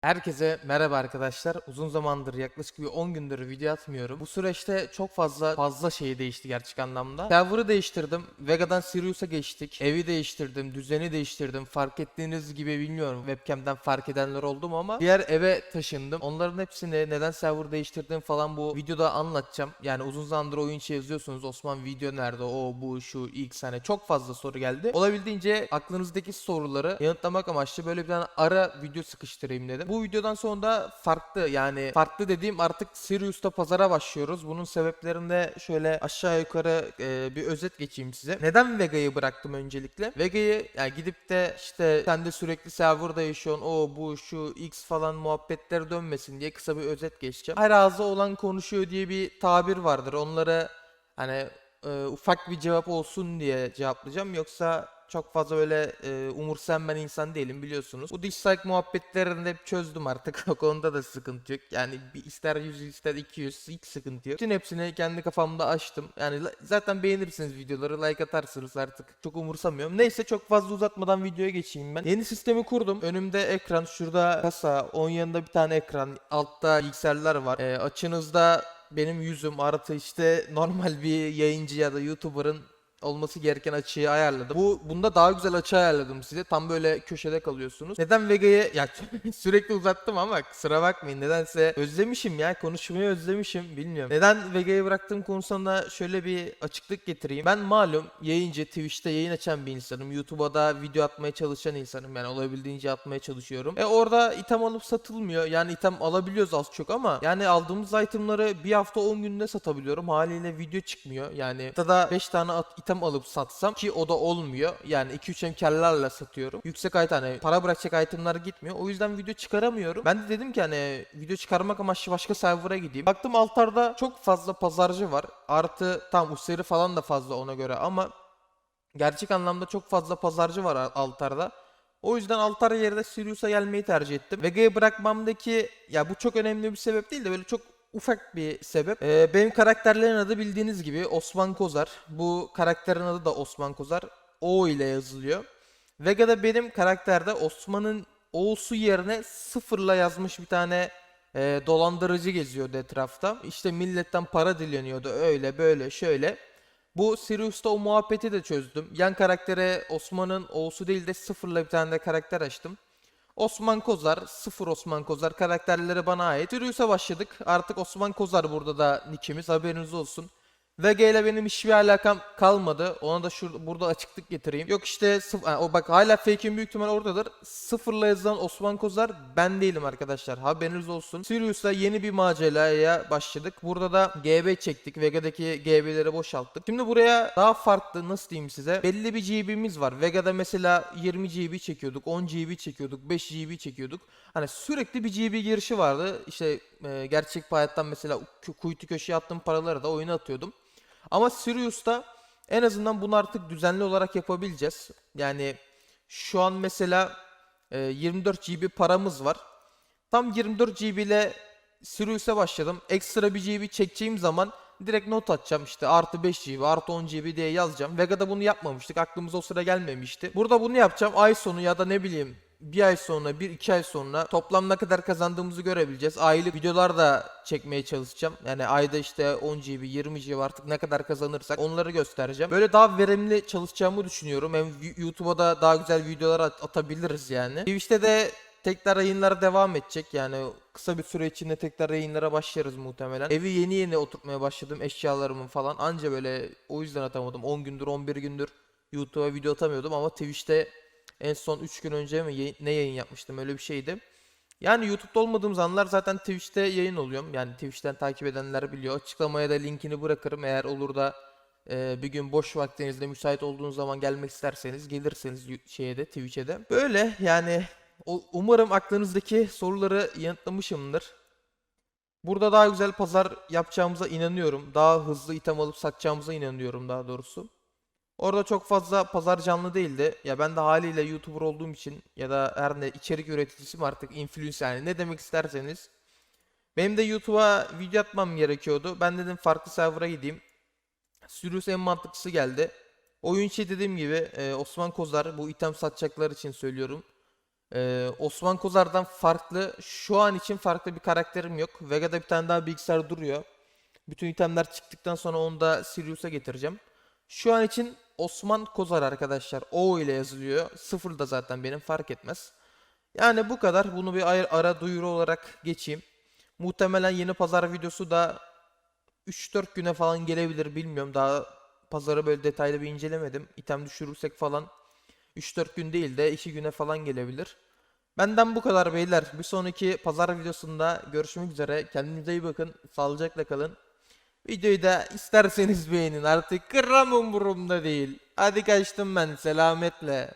Herkese merhaba arkadaşlar. Uzun zamandır yaklaşık bir 10 gündür video atmıyorum. Bu süreçte çok fazla fazla şey değişti gerçek anlamda. Server'ı değiştirdim. Vega'dan Sirius'a geçtik. Evi değiştirdim. Düzeni değiştirdim. Fark ettiğiniz gibi bilmiyorum webcam'den fark edenler oldu mu ama diğer eve taşındım. Onların hepsini neden server değiştirdim falan bu videoda anlatacağım. Yani uzun zamandır oyun içi yazıyorsunuz. Osman video nerede? O bu şu X hani çok fazla soru geldi. Olabildiğince aklınızdaki soruları yanıtlamak amaçlı böyle bir tane ara video sıkıştırayım dedim. Bu videodan sonra da farklı yani farklı dediğim artık Sirius'ta pazara başlıyoruz. Bunun sebeplerinde şöyle aşağı yukarı e, bir özet geçeyim size. Neden Vega'yı bıraktım öncelikle? Vega'yı yani gidip de işte sen de sürekli serverda yaşıyorsun. O bu şu X falan muhabbetler dönmesin diye kısa bir özet geçeceğim. Her ağzı olan konuşuyor diye bir tabir vardır. Onları hani e, ufak bir cevap olsun diye cevaplayacağım. Yoksa çok fazla öyle e, umursayan ben insan değilim biliyorsunuz. Bu dislike muhabbetlerini de hep çözdüm artık. O konuda da sıkıntı yok. Yani bir ister 100 ister 200 hiç sıkıntı yok. Bütün hepsini kendi kafamda açtım. Yani zaten beğenirsiniz videoları like atarsınız artık. Çok umursamıyorum. Neyse çok fazla uzatmadan videoya geçeyim ben. Yeni sistemi kurdum. Önümde ekran. Şurada kasa. Onun yanında bir tane ekran. Altta bilgisayarlar var. E, açınızda benim yüzüm artı işte normal bir yayıncı ya da YouTuber'ın olması gereken açıyı ayarladım. Bu bunda daha güzel açı ayarladım size. Tam böyle köşede kalıyorsunuz. Neden Vega'yı ya sürekli uzattım ama kusura bakmayın. Nedense özlemişim ya. Konuşmayı özlemişim. Bilmiyorum. Neden Vega'yı bıraktığım konusunda şöyle bir açıklık getireyim. Ben malum yayıncı, Twitch'te yayın açan bir insanım. YouTube'a da video atmaya çalışan insanım. Yani olabildiğince atmaya çalışıyorum. E orada item alıp satılmıyor. Yani item alabiliyoruz az çok ama yani aldığımız itemları bir hafta 10 günde satabiliyorum. Haliyle video çıkmıyor. Yani da 5 tane at, item alıp satsam ki o da olmuyor. Yani 2-3 emkarlarla satıyorum. Yüksek item hani para bırakacak itemler gitmiyor. O yüzden video çıkaramıyorum. Ben de dedim ki hani video çıkarmak amaçlı başka server'a gideyim. Baktım altarda çok fazla pazarcı var. Artı tam useri falan da fazla ona göre ama gerçek anlamda çok fazla pazarcı var al- altarda. O yüzden altar yerine Sirius'a gelmeyi tercih ettim. Vega'yı bırakmamdaki ya bu çok önemli bir sebep değil de böyle çok ufak bir sebep. Ee, benim karakterlerin adı bildiğiniz gibi Osman Kozar. Bu karakterin adı da Osman Kozar. O ile yazılıyor. Vega'da benim karakterde Osman'ın O'su yerine sıfırla yazmış bir tane e, dolandırıcı geziyordu etrafta. İşte milletten para dileniyordu öyle böyle şöyle. Bu Sirius'ta o muhabbeti de çözdüm. Yan karaktere Osman'ın O'su değil de sıfırla bir tane de karakter açtım. Osman Kozar, sıfır Osman Kozar karakterleri bana ait. Sirius'a başladık. Artık Osman Kozar burada da nickimiz haberiniz olsun. Vega ile benim hiçbir alakam kalmadı. Ona da şurada burada açıklık getireyim. Yok işte sıf- ha, o bak hala fake'in büyük ihtimal oradadır. Sıfırla yazılan Osman Kozar ben değilim arkadaşlar. Haberiniz olsun. Sirius'la yeni bir maceraya başladık. Burada da GB çektik. Vega'daki GB'leri boşalttık. Şimdi buraya daha farklı nasıl diyeyim size? Belli bir GB'miz var. Vega'da mesela 20 GB çekiyorduk, 10 GB çekiyorduk, 5 GB çekiyorduk. Hani sürekli bir GB girişi vardı. İşte e, gerçek hayattan mesela kuytu köşeye attığım paraları da oyuna atıyordum. Ama Sirius'ta en azından bunu artık düzenli olarak yapabileceğiz. Yani şu an mesela e, 24 GB paramız var. Tam 24 GB ile Sirius'a başladım. Ekstra bir GB çekeceğim zaman direkt not atacağım işte artı 5 GB artı 10 GB diye yazacağım. Vega'da bunu yapmamıştık. Aklımıza o sıra gelmemişti. Burada bunu yapacağım. Ay sonu ya da ne bileyim bir ay sonra, bir iki ay sonra toplam ne kadar kazandığımızı görebileceğiz. Aylık videolar da çekmeye çalışacağım. Yani ayda işte 10 GB, 20 GB artık ne kadar kazanırsak onları göstereceğim. Böyle daha verimli çalışacağımı düşünüyorum. Hem YouTube'a da daha güzel videolar at- atabiliriz yani. Twitch'te de tekrar yayınlara devam edecek. Yani kısa bir süre içinde tekrar yayınlara başlarız muhtemelen. Evi yeni yeni oturtmaya başladım eşyalarımın falan. Anca böyle o yüzden atamadım. 10 gündür 11 gündür YouTube'a video atamıyordum ama Twitch'te en son 3 gün önce mi ne yayın yapmıştım öyle bir şeydi. Yani YouTube'da olmadığım zamanlar zaten Twitch'te yayın oluyorum. Yani Twitch'ten takip edenler biliyor. Açıklamaya da linkini bırakırım. Eğer olur da e, bir gün boş vaktinizde müsait olduğunuz zaman gelmek isterseniz gelirseniz şeye de Twitch'e de. Böyle yani umarım aklınızdaki soruları yanıtlamışımdır. Burada daha güzel pazar yapacağımıza inanıyorum. Daha hızlı item alıp satacağımıza inanıyorum daha doğrusu. Orada çok fazla pazar canlı değildi. Ya ben de haliyle YouTuber olduğum için ya da her ne içerik üreticisi mi artık influencer yani ne demek isterseniz. Benim de YouTube'a video atmam gerekiyordu. Ben dedim farklı server'a gideyim. Sirius en mantıklısı geldi. Oyun içi dediğim gibi e, Osman Kozar bu item satacaklar için söylüyorum. Ee, Osman Kozar'dan farklı, şu an için farklı bir karakterim yok. Vega'da bir tane daha bilgisayar duruyor. Bütün itemler çıktıktan sonra onu da Sirius'a getireceğim. Şu an için Osman Kozar arkadaşlar. O ile yazılıyor. Sıfır da zaten benim fark etmez. Yani bu kadar. Bunu bir ayr- ara duyuru olarak geçeyim. Muhtemelen yeni pazar videosu da 3-4 güne falan gelebilir bilmiyorum. Daha pazarı böyle detaylı bir incelemedim. İtem düşürürsek falan 3-4 gün değil de 2 güne falan gelebilir. Benden bu kadar beyler. Bir sonraki pazar videosunda görüşmek üzere. Kendinize iyi bakın. Sağlıcakla kalın. Videoyu da isterseniz beğenin. Artık gram umurumda değil. Hadi kaçtım ben. Selametle.